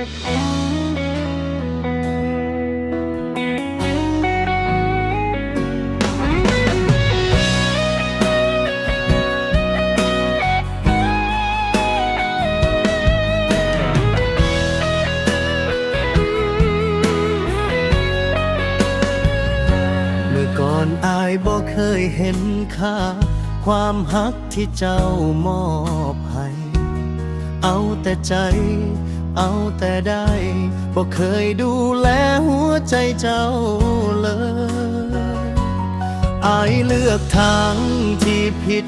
ก่อนอายบ่เคยเห็นค่า ความหักที่เจ้ามอบให้ เอาแต่ใจ เอาแต่ได้บ่เคยดูแลหัวใจเจ้าเลยอายเลือกทางที่ผิด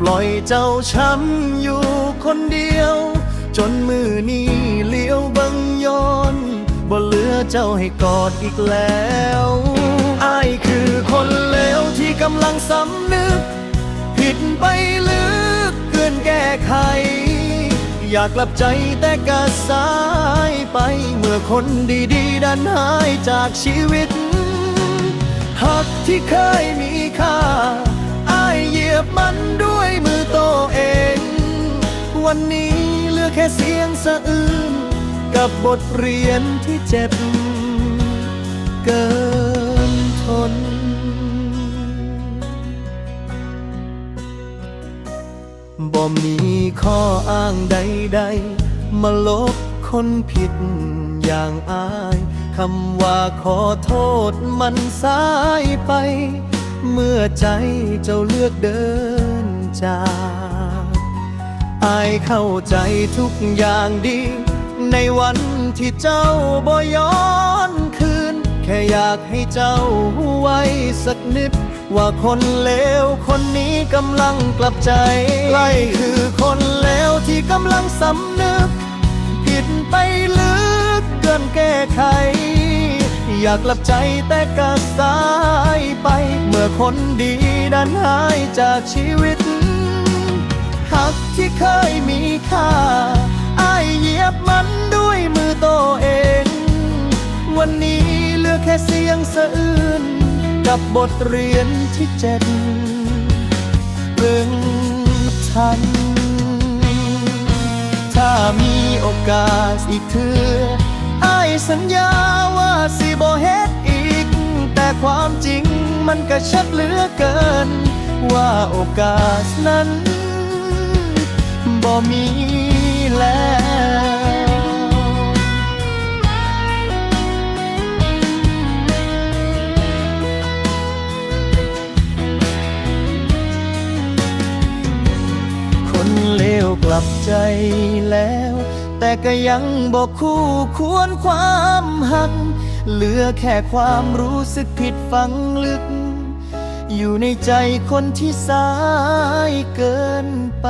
ปล่อยเจ้าช้ำอยู่คนเดียว จนมือนี้เลี้ยวบังย้อนบ่เหลือเจ้าให้กอดอีกแล้วอายคือคนเลวที่กำลังสำนึก ผิดไปลึกเกินแก้ไข อยากกลับใจแต่กะสายไปเมื่อคนดีๆดันหายจากชีวิตหักที่เคยมีค่าอายเหยียบมันด้วยมือโตเอง วันนี้เหลือแค่เสียงสะอื้นกับบทเรียนที่เจ็บ บ่มีข้ออ้างใดๆ มาลบคนผิดอย่างอายคำว่าขอโทษมันสายไป เมื่อใจเจ้าเลือกเดินจากอายเข้าใจทุกอย่างดี ในวันที่เจ้าบ่ย้อนคืน ค่อยากให้เจ้าไว้สักนิด ว่าคนเลวคนนี้กำลังกลับใจไล่คือคนเลวที่กำลังสำนึก ผิดไปลึกเกินแก้ไข อยากกลับใจแต่กะสายไป เมื่อคนดีดันหายจากชีวิตหักที่เคยมีค่า เสียงสะอื้นกับบทเรียนที่เจ็ดเพิ่งทัน ถ้ามีโอกาสอีกเถืออสัญญาว่าสิบ่เฮ็ดอีก แต่ความจริงมันก็ชัดเหลือเกิน ว่าโอกาสนั้นบ่มีแล้ว กลับใจแล้ว แต่ก็ยังบอกคู่ควรความหัก เหลือแค่ความรู้สึกผิดฝังลึก อยู่ในใจคนที่สายเกินไป